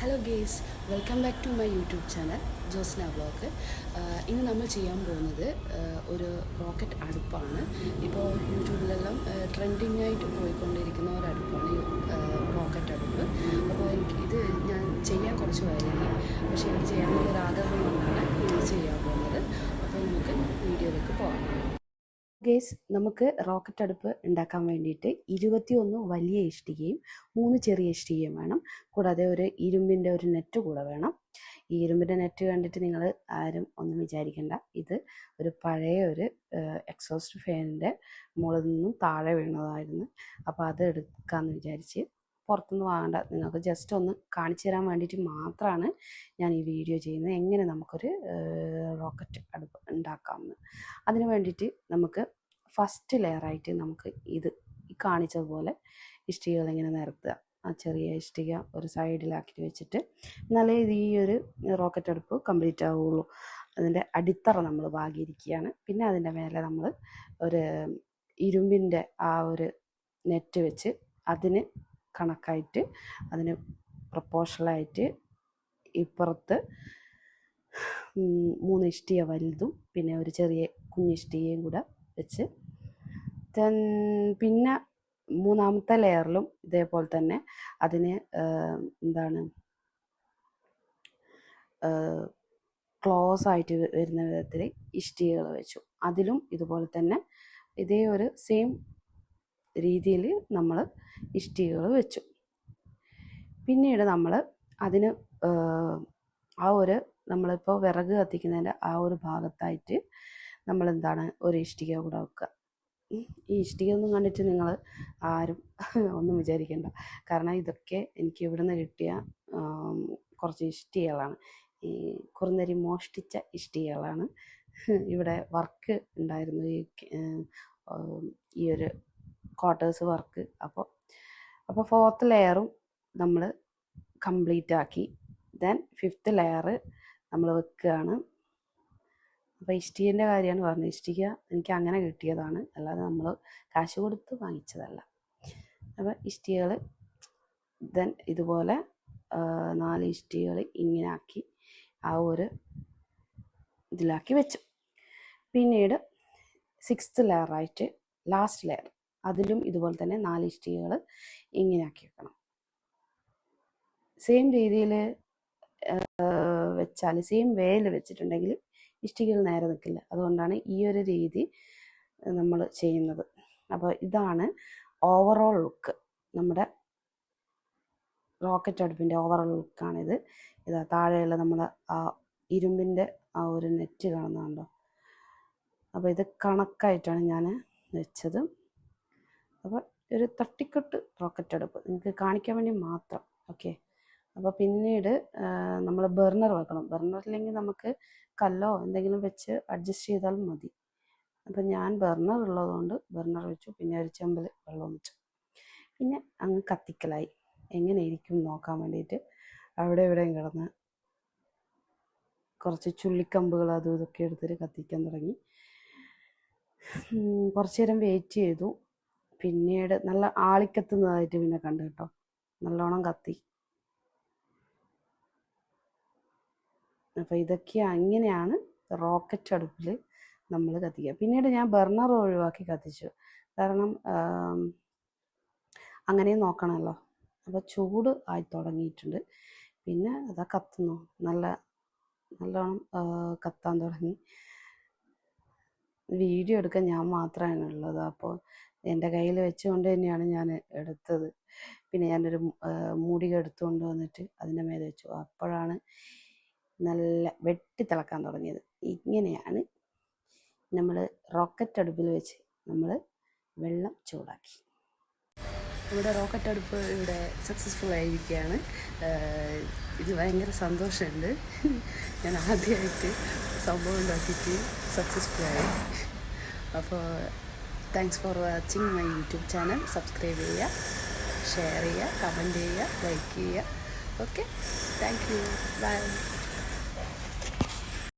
Hello guys welcome back to my YouTube channel Josna blog ഇന്ന് നമ്മൾ ചെയ്യാൻ പോകുന്നത് ഒരു റോക്കറ്റ് അടുപ്പാണ്. ഇപ്പോൾ യൂട്യൂബിലെല്ലാം ട്രെൻഡിങ് ആയിട്ട് പോയിക്കൊണ്ടിരിക്കുന്ന ഒരു അടുപ്പാണ് റോക്കറ്റ് അടുപ്പ്. അപ്പോൾ എനിക്ക് ഇത് ഞാൻ ചെയ്യാൻ കുറച്ച് വൈകി പക്ഷേ എനിക്ക് ചെയ്യാനുള്ള ഒരു ആഗ്രഹം കൊണ്ടാണ് ഇത് ചെയ്യാൻ പോകുന്നത്. അപ്പോൾ നമുക്ക് വീഡിയോയിലേക്ക് പോകാം. ഗേസ് നമുക്ക് റോക്കറ്റ് അടുപ്പ് ഉണ്ടാക്കാൻ വേണ്ടിയിട്ട് ഇരുപത്തിയൊന്ന് വലിയ ഇഷ്ടികയും മൂന്ന് ചെറിയ ഇഷ്ടികയും വേണം. കൂടാതെ ഒരു ഇരുമ്പിന്റെ ഒരു നെറ്റ് കൂടെ വേണം. ഈ ഇരുമ്പിന്റെ നെറ്റ് കണ്ടിട്ട് നിങ്ങൾ ആരും ഒന്നും വിചാരിക്കേണ്ട. ഇത് ഒരു പഴയ ഒരു എക്സോസ്റ്റ് ഫാനിന്റെ മുകളിൽ നിന്നും താഴെ വീണതായിരുന്നു. അപ്പോൾ അത് എടുക്കാമെന്ന് വിചാരിച്ച് പുറത്തുനിന്ന് വാങ്ങണ്ട. നിങ്ങൾക്ക് ജസ്റ്റ് ഒന്ന് കാണിച്ചു തരാൻ വേണ്ടിയിട്ട് മാത്രമാണ് ഞാൻ ഈ വീഡിയോ ചെയ്യുന്നത്. എങ്ങനെ നമുക്കൊരു റോക്കറ്റ് അടുപ്പ് ഉണ്ടാക്കാമെന്ന്. അതിന് വേണ്ടിയിട്ട് നമുക്ക് ഫസ്റ്റ് ലെയറായിട്ട് നമുക്ക് ഇത് കാണിച്ചതുപോലെ ഇഷ്ടികകൾ നിരത്തുക. ആ ചെറിയ ഇഷ്ടിക ഒരു സൈഡിലാക്കി വെച്ചിട്ട് എന്നാലേ ഇത് ഈ ഒരു റോക്കറ്റ് അടുപ്പ് കംപ്ലീറ്റ് ആവുള്ളൂ. അതിന്റെ അടിത്തറ നമ്മൾ വാങ്ങിയിരിക്കുകയാണ്. പിന്നെ അതിന്റെ മേലെ നമ്മൾ ഒരു ഇരുമ്പിന്റെ ആ ഒരു നെറ്റ് വെച്ച് അതിന് കണക്കായിട്ട് അതിന് പ്രപ്പോഷലായിട്ട് ഇപ്പുറത്ത് മൂന്ന് ഇഷ്ടിക വലുതും പിന്നെ ഒരു ചെറിയ കുഞ്ഞിഷ്ടികയും കൂടെ വെച്ച്. പിന്നെ മൂന്നാമത്തെ ലെയറിലും ഇതേപോലെ തന്നെ അതിന് എന്താണ് ക്ലോസ് ആയിട്ട് വരുന്ന വിധത്തിൽ ഇഷ്ടികകൾ വെച്ചു. അതിലും ഇതുപോലെ തന്നെ ഇതേ ഒരു സെയിം രീതിയിൽ നമ്മൾ ഇഷ്ടികകൾ വെച്ചു. പിന്നീട് നമ്മൾ അതിന് ആ ഒരു നമ്മളിപ്പോൾ വിറക് കത്തിക്കുന്നതിന്റെ ആ ഒരു ഭാഗത്തായിട്ട് നമ്മൾ എന്താണ് ഒരു ഇഷ്ടിക കൂടെ വെക്കുക. ഈ ഇഷ്ടിക ഒന്നും കണ്ടിട്ട് നിങ്ങൾ ആരും ഒന്നും വിചാരിക്കേണ്ട. കാരണം ഇതൊക്കെ എനിക്ക് ഇവിടുന്ന് കിട്ടിയ കുറച്ച് ഇഷ്ടികകളാണ്. ഈ കുറുനരി മോഷ്ടിച്ച ഇഷ്ടികകളാണ്. ഇവിടെ വർക്ക് ഉണ്ടായിരുന്നു ഈ ഈ ഒരു ക്വാർട്ടേഴ്സ് വർക്ക്. അപ്പോൾ അപ്പോൾ ഫോർത്ത് ലെയറും നമ്മൾ കംപ്ലീറ്റ് ആക്കി ദെൻ ഫിഫ്ത്ത് ലെയർ നമ്മൾ വെക്കുകയാണ്. അപ്പോൾ ഇഷ്ടികന്റെ കാര്യമാണ് പറഞ്ഞത്. ഇഷ്ടിക എനിക്ക് അങ്ങനെ കിട്ടിയതാണ്. അല്ലാതെ നമ്മൾ കാശ് കൊടുത്ത് വാങ്ങിച്ചതല്ല. അപ്പോൾ ഇഷ്ടികകൾ ദെൻ ഇതുപോലെ നാല് ഇഷ്ടികകൾ ഇങ്ങനെ ആക്കി ആ ഒരു ഇതിലാക്കി വെച്ചു. പിന്നീട് സിക്സ്ത് ലെയറായിട്ട് ലാസ്റ്റ് ലെയർ. അതിലും ഇതുപോലെ തന്നെ നാല് ഇഷ്ടികകൾ ഇങ്ങനെ ആക്കി വെക്കണം. സെയിം രീതിയിൽ വെച്ചാൽ സെയിം വേയിൽ വെച്ചിട്ടുണ്ടെങ്കിൽ ഇഷ്ടികകൾ നേരെ നിൽക്കില്ല. അതുകൊണ്ടാണ് ഈ ഒരു രീതി നമ്മൾ ചെയ്യുന്നത്. അപ്പോൾ ഇതാണ് ഓവറോൾ ലുക്ക് നമ്മുടെ റോക്കറ്റ് അടുപ്പിന്റെ ഓവറോൾ ലുക്കാണിത് ഇതാ താഴെയുള്ള നമ്മൾ ആ ഇരുമ്പിന്റെ ആ ഒരു നെറ്റ് കാണുന്നുണ്ടോ അപ്പോൾ ഇത് കണക്കായിട്ടാണ് ഞാൻ വെച്ചത്. അപ്പോൾ ഒരു തട്ടിക്കൊട്ട് റോക്കറ്റ് അടുപ്പ്. നിങ്ങൾക്ക് കാണിക്കാൻ വേണ്ടി മാത്രം. ഓക്കെ. അപ്പോൾ പിന്നീട് നമ്മൾ ബർണർ വെക്കണം. ബർണറില്ലെങ്കിൽ നമുക്ക് കല്ലോ എന്തെങ്കിലും വെച്ച് അഡ്ജസ്റ്റ് ചെയ്താൽ മതി. അപ്പം ഞാൻ ബർണർ ഉള്ളതുകൊണ്ട് ബർണർ വെച്ചു. പിന്നെ ഒരു ചെമ്പിൽ വെള്ളം വെച്ചു. പിന്നെ അങ്ങ് കത്തിക്കലായി. എങ്ങനെ ഇരിക്കും നോക്കാൻ വേണ്ടിയിട്ട് അവിടെ ഇവിടെയും കിടന്ന് കുറച്ച് ചുള്ളിക്കമ്പുകൾ അതും ഇതൊക്കെ എടുത്തിട്ട് കത്തിക്കാൻ തുടങ്ങി. കുറച്ചു നേരം വെയിറ്റ് ചെയ്തു. പിന്നീട് നല്ല ആളിക്കത്തുന്നതായിട്ട് പിന്നെ കണ്ടു കേട്ടോ. നല്ലോണം കത്തി. അപ്പോൾ ഇതൊക്കെ അങ്ങനെയാണ് റോക്കറ്റ് അടുപ്പിൽ നമ്മൾ കത്തിക്കുക. പിന്നീട് ഞാൻ ബർണർ ഒഴിവാക്കി കത്തിച്ചു. കാരണം അങ്ങനെ അങ്ങനെയും നോക്കണമല്ലോ അപ്പോൾ ചൂട് ആയി തുടങ്ങിയിട്ടുണ്ട്. പിന്നെ അതാ കത്തുന്നു. നല്ല നല്ലോണം കത്താൻ തുടങ്ങി. വീഡിയോ എടുക്കാൻ ഞാൻ മാത്രമാണ് ഉള്ളത്. അപ്പോൾ എന്റെ കയ്യിൽ വെച്ചുകൊണ്ട് തന്നെയാണ് ഞാൻ എടുത്തത്. പിന്നെ ഞാനൊരു മൂടിക എടുത്തുകൊണ്ട് വന്നിട്ട് അതിന്റെ മേലെ വെച്ചു. അപ്പോഴാണ് നല്ല വെട്ടി തിളക്കാൻ തുടങ്ങിയത്. ഇങ്ങനെയാണ് നമ്മൾ റോക്കറ്റ് അടുപ്പിൽ വെച്ച് നമ്മൾ വെള്ളം ചൂടാക്കി. ഇവിടെ റോക്കറ്റ് അടുപ്പ് ഇവിടെ സക്സസ്ഫുൾ ആയിരിക്കുകയാണ്. ഇത് ഭയങ്കര സന്തോഷമുണ്ട്. ഞാൻ ആദ്യമായിട്ട് സംഭവം ഉണ്ടാക്കിയിട്ട് സക്സസ്ഫുൾ ആയി. അപ്പോൾ thanks for watching my YouTube channel subscribe ചെയ്യുക ഷെയർ ചെയ്യുക കമന്റ് ചെയ്യുക ലൈക്ക് ചെയ്യുക. Okay thank you bye